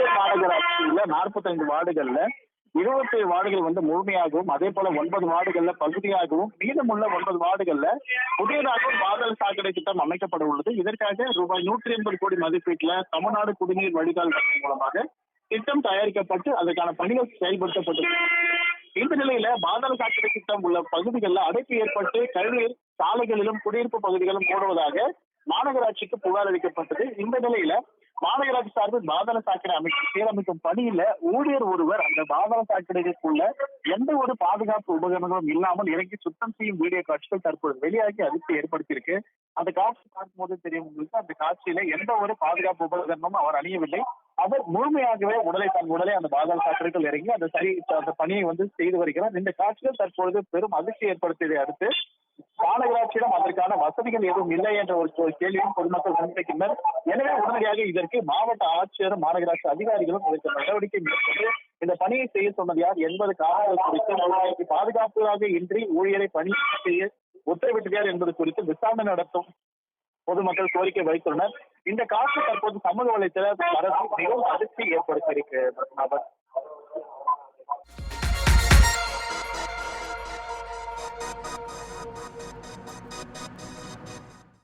பத்து மாநகராட்சியில நாற்பத்தைந்து வார்டுகள்ல இருபத்தி வார்டுகள் வந்து முழுமையாகவும் அதே போல ஒன்பது வார்டுகள்ல பகுதியாகவும் மீதமுள்ள ஒன்பது வார்டுகள்ல புதியதாகவும் பாதல் சாக்கடை திட்டம் அமைக்கப்பட உள்ளது. இதற்காக ரூபாய் நூற்றி எண்பது கோடி மதிப்பீட்டுல தமிழ்நாடு குடிநீர் வடிகால் மூலமாக திட்டம் தயாரிக்கப்பட்டு அதற்கான பணிகள் செயல்படுத்தப்பட்டு இந்த நிலையில பாதாள சாக்கடை திட்டம் உள்ள பகுதிகளில் அடைப்பு ஏற்பட்டு கழிவுநீர் சாலைகளிலும் குடியிருப்பு பகுதிகளும் மூடுவதாக மாநகராட்சிக்கு புகார் அளிக்கப்பட்டது. இந்த நிலையில மாநகராட்சி சார்பில் பாதாள சாக்கடை அமைக்க சீரமைக்கும் பணியில ஊழியர் ஒருவர் அந்த பாதாள சாக்கடைக்குள்ள எந்த ஒரு பாதுகாப்பு உபகரணங்களும் இல்லாமல் இறங்கி சுத்தம் செய்யும் வீடியோ காட்சிகள் தற்போது வெளியாகி அதிர்ச்சி ஏற்படுத்தியிருக்கு. அந்த காட்சி பார்க்கும்போது தெரியும் உங்களுக்கு அந்த காட்சியில எந்த ஒரு பாதுகாப்பு உபகரணமும் அவர் அணியவில்லை. அவர் முழுமையாகவே உடலை தன் உடலை அந்த பாதாள சாக்கடைக்குள் இறங்கி அந்த சரி அந்த பணியை வந்து செய்து வருகிறார். இந்த காட்சிகள் தற்பொழுது பெரும் அதிர்ச்சி ஏற்படுத்தியதை அடுத்து மாநகராட்சியிடம் அதற்கான வசதிகள் எதுவும் இல்லை என்ற ஒரு கேள்வியும் பொதுமக்கள் முன்வைக்கின்றனர் எனவே உடனடியாக இதற்கு மாவட்ட ஆட்சியரும் மாநகராட்சி அதிகாரிகளும் இதற்கு நடவடிக்கை மேற்கொண்டு இந்த பணியை செய்ய சொன்னது யார் என்பது காரணங்கள் குறித்து ஊழியருக்கு இன்றி ஊழியரை பணி செய்ய உத்தரவிட்டார் என்பது குறித்து விசாரணை நடத்தும் பொதுமக்கள் கோரிக்கை வைத்துள்ளனர். இந்த காட்சி தற்போது சமூக வலைத்தள மிகவும் அதிர்ச்சி ஏற்படுத்தியிருக்கு அவர்